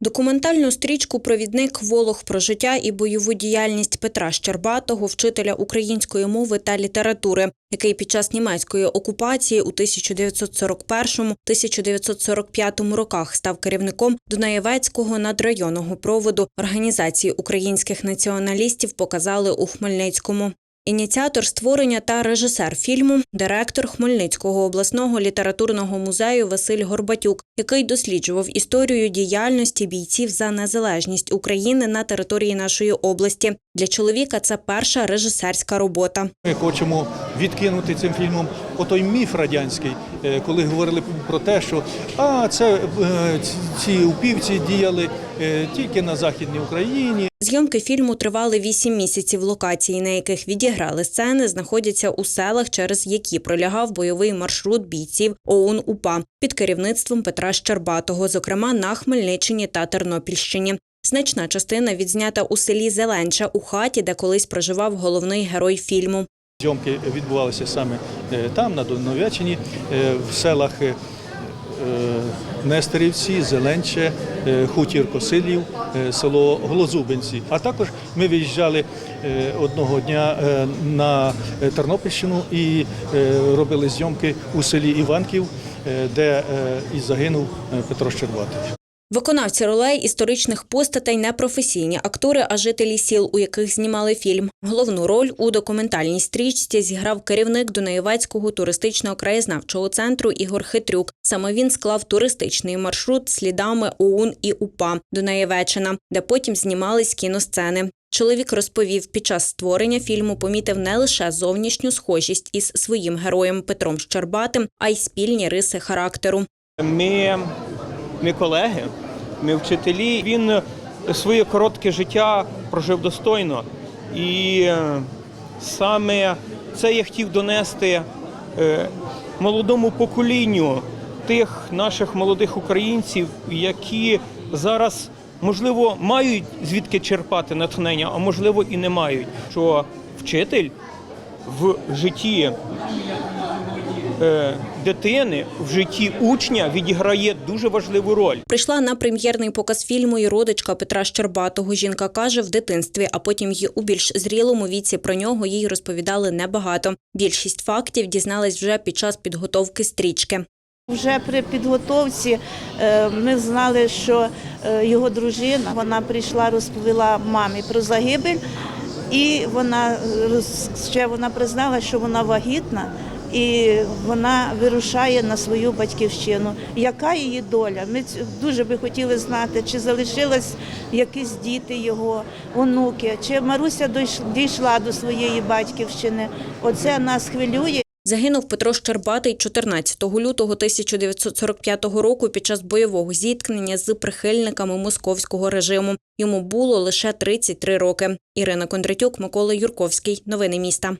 Документальну стрічку Провідник Волох про життя і бойову діяльність Петра Щербатого, вчителя української мови та літератури, який під час німецької окупації у 1941-1945 роках став керівником Дунаєвецького надрайонного проводу організації українських націоналістів, показали у Хмельницькому. Ініціатор створення та режисер фільму директор Хмельницького обласного літературного музею Василь Горбатюк, який досліджував історію діяльності бійців за незалежність України на території нашої області. Для чоловіка це перша режисерська робота. Ми хочемо відкинути цим фільмом отой міф радянський, коли говорили про те, що а це е, ці упівці діяли е, тільки на західній Україні. Зйомки фільму тривали вісім місяців. Локації, на яких відіграли сцени, знаходяться у селах, через які пролягав бойовий маршрут бійців ОУН УПА під керівництвом Петра Щербатого, зокрема на Хмельниччині та Тернопільщині. Значна частина відзнята у селі Зеленча у хаті, де колись проживав головний герой фільму. Зйомки відбувалися саме е, там, на Доновячині, е, в селах е, Нестерівці, Зеленче, Хутір Косилів, село Глозубинці. А також ми виїжджали одного дня на Тернопільщину і робили зйомки у селі Іванків, де і загинув Петро Щербатий. Виконавці ролей історичних постатей не професійні актори, а жителі сіл, у яких знімали фільм. Головну роль у документальній стрічці зіграв керівник Дунаєвецького туристичного краєзнавчого центру Ігор Хитрюк. Саме він склав туристичний маршрут слідами ОУН і УПА Дунаєвеччина, де потім знімались кіносцени. Чоловік розповів, під час створення фільму помітив не лише зовнішню схожість із своїм героєм Петром Щербатим, а й спільні риси характеру. Ми, ми колеги, ми вчителі. Він своє коротке життя прожив достойно. І е, саме це я хотів донести е, молодому поколінню тих наших молодих українців, які зараз, можливо, мають звідки черпати натхнення, а можливо і не мають. Що вчитель в житті дитини в житті учня відіграє дуже важливу роль. Прийшла на прем'єрний показ фільму і родичка Петра Щербатого. Жінка каже, в дитинстві, а потім й у більш зрілому віці про нього їй розповідали небагато. Більшість фактів дізнались вже під час підготовки стрічки. Вже при підготовці е, ми знали, що е, його дружина вона прийшла, розповіла мамі про загибель, і вона е, ще вона признала, що вона вагітна. І вона вирушає на свою батьківщину. Яка її доля? Ми дуже би хотіли знати, чи залишились якісь діти його, онуки, чи Маруся дійш- дійшла до своєї батьківщини. Оце нас хвилює. Загинув Петро Щербатий 14 лютого 1945 року під час бойового зіткнення з прихильниками московського режиму. Йому було лише 33 роки. Ірина Кондратюк, Микола Юрковський. Новини міста.